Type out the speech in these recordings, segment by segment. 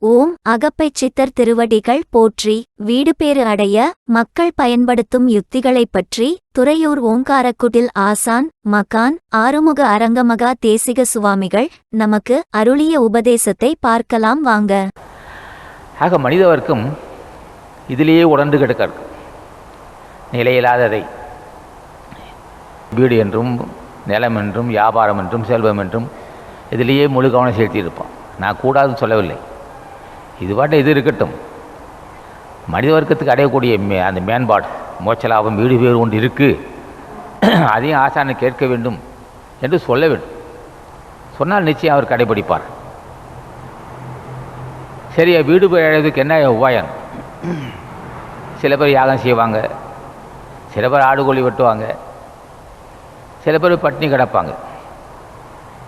ஓம் அகப்பைச் சித்தர் திருவடிகள் போற்றி வீடுபேறு அடைய மக்கள் பயன்படுத்தும் யுக்திகளைப் பற்றி துறையூர் ஓங்காரக்குடில் ஆசான் மகான் ஆறுமுக அரங்கமகா தேசிக சுவாமிகள் நமக்கு அருளிய உபதேசத்தை பார்க்கலாம் வாங்க. ஆக மனித வர்க்கம் இதிலேயே உடண்டு கிடக்கிறது. நிலையில்லாததை. வீடு என்றும் நிலம் என்றும் வியாபாரம் என்றும் செல்வம் என்றும் இதிலேயே முழு கவனம் செலுத்தியிருப்பான் நான் கூடாதுன்னு சொல்லவில்லை. இது பாட்டை இது இருக்கட்டும். மனித வர்க்கத்துக்கு அடையக்கூடிய மே அந்த மேம்பாடு மோச்சலாபம் வீடு பேர் ஒன்று இருக்குது அதையும் ஆசானை கேட்க வேண்டும் என்று சொல்ல வேண்டும். சொன்னால் நிச்சயம் அவர் கடைபிடிப்பார். சரியா வீடு போய் அடையிறதுக்கு என்ன உபாயம்? சில பேர் யாகம் செய்வாங்க. சில பேர் ஆடு கோழி வெட்டுவாங்க. சில பேர் பட்டினி கிடப்பாங்க.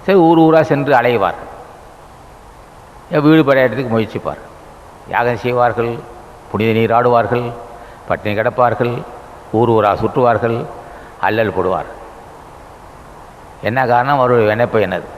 சரி ஊர் ஊராக சென்று அலைவார். வீடு படையாட்டத்துக்கு முயற்சிப்பார். யாகம் செய்வார்கள் புனித நீர் ஆடுவார்கள் பட்டினி கிடப்பார்கள் ஊர் ஊராக சுற்றுவார்கள் அல்லல் போடுவார். என்ன காரணம்? அவருடைய வினைப்பு என்னது